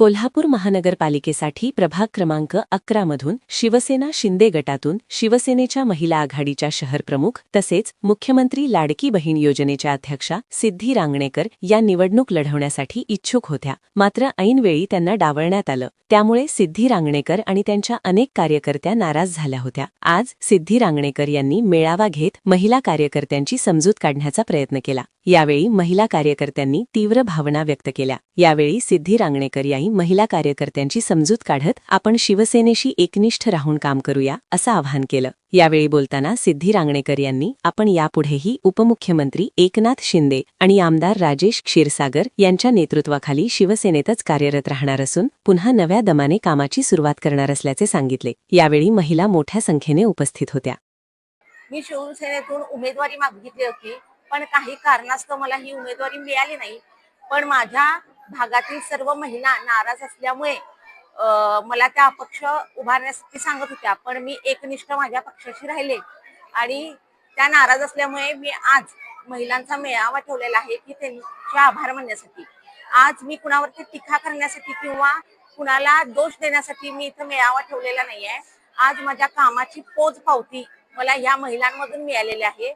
कोल्हापूर महानगरपालिकेसाठी प्रभाग क्रमांक अकरा मधून शिवसेना शिंदे गटातून शिवसेनेच्या महिला आघाडीच्या शहरप्रमुख तसेच मुख्यमंत्री लाडकी बहीण योजनेच्या अध्यक्षा सिद्धी रांगणेकर या निवडणूक लढवण्यासाठी इच्छुक होत्या. मात्र ऐनवेळी त्यांना डावळण्यात आलं. त्यामुळे सिद्धी रांगणेकर आणि त्यांच्या अनेक कार्यकर्त्या नाराज झाल्या होत्या. आज सिद्धी रांगणेकर यांनी मेळावा घेत महिला कार्यकर्त्यांची समजूत काढण्याचा प्रयत्न केला. यावेळी महिला कार्यकर्त्यांनी तीव्र भावना व्यक्त केल्या. यावेळी सिद्धी रांगणेकर यांनी महिला कार्यकर्त्यांची समजूत काढत आपण शिवसेनेशी एकनिष्ठ राहून काम करूया असं आवाहन केलं. यावेळी बोलताना सिद्धी रांगणेकर यांनी आपण यापुढेही उपमुख्यमंत्री एकनाथ शिंदे आणि आमदार राजेश क्षीरसागर यांच्या नेतृत्वाखाली शिवसेनेतच कार्यरत राहणार असून पुन्हा नव्या दमाने कामाची सुरुवात करणार असल्याचे सांगितले. यावेळी महिला मोठ्या संख्येने उपस्थित होत्या. मी शिवसेनेतून उमेदवारी मागितली होती. पण काही कारणास्तव मला ही उमेदवारी मिळाली नाही. पण माझ्या भागातील सर्व महिला नाराज असल्यामुळे मला त्या अपक्ष उभारण्यासाठी सांगत होत्या. पण मी एकनिष्ठ माझ्या पक्षाशी राहिले आणि त्या नाराज असल्यामुळे मी आज महिलांचा मेळावा ठेवलेला आहे की त्यांचे आभार मानण्यासाठी. आज मी कुणावरती टीका करण्यासाठी किंवा कुणाला दोष देण्यासाठी मी इथं मेळावा ठेवलेला नाहीये. आज माझ्या कामाची पोच पावती मला ह्या महिलांमधून मिळालेली आहे.